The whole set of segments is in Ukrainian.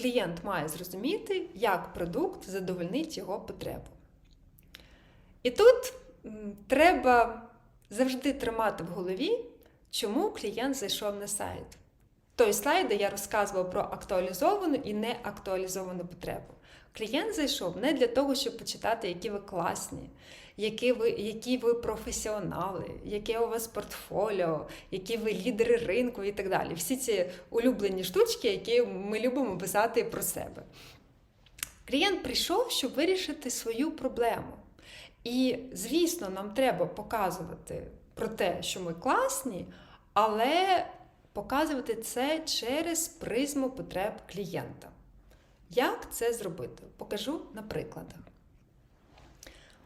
клієнт має зрозуміти, як продукт задовольнить його потребу. І тут треба завжди тримати в голові, чому клієнт зайшов на сайт. Той слайд, де я розказувала про актуалізовану і неактуалізовану потребу. Клієнт зайшов не для того, щоб почитати, які ви класні, які ви, які ви професіонали, яке у вас портфоліо, які ви лідери ринку і так далі. Всі ці улюблені штучки, які ми любимо писати про себе. Клієнт прийшов, щоб вирішити свою проблему. І, звісно, нам треба показувати про те, що ми класні, але показувати це через призму потреб клієнта. Як це зробити? Покажу на прикладах.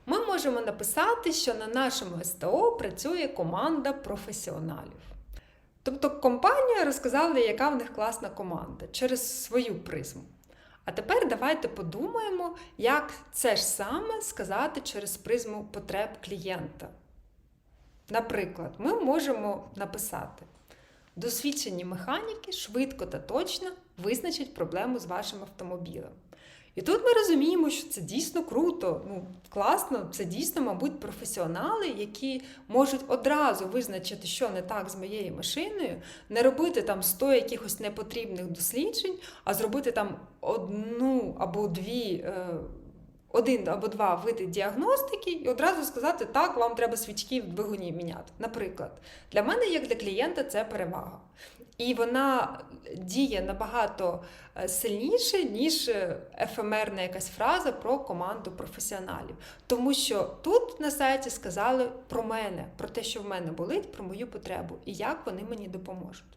Ми можемо написати, що на нашому СТО працює команда професіоналів. Тобто компанія розказала, яка в них класна команда через свою призму. А тепер давайте подумаємо, як це ж саме сказати через призму потреб клієнта. Наприклад, ми можемо написати: досвідчені механіки швидко та точно визначать проблему з вашим автомобілем. І тут ми розуміємо, що це дійсно круто, ну класно, це дійсно, мабуть, професіонали, які можуть одразу визначити, що не так з моєю машиною, не робити там 100 якихось непотрібних досліджень, а зробити там одну або дві. Е, один або два види діагностики і одразу сказати, так, вам треба свічки в двигуні міняти. Наприклад, для мене, як для клієнта, це перевага. І вона діє набагато е, сильніше, ніж е, ефемерна якась фраза про команду професіоналів. Тому що тут на сайті сказали про мене, про те, що в мене болить, про мою потребу і як вони мені допоможуть.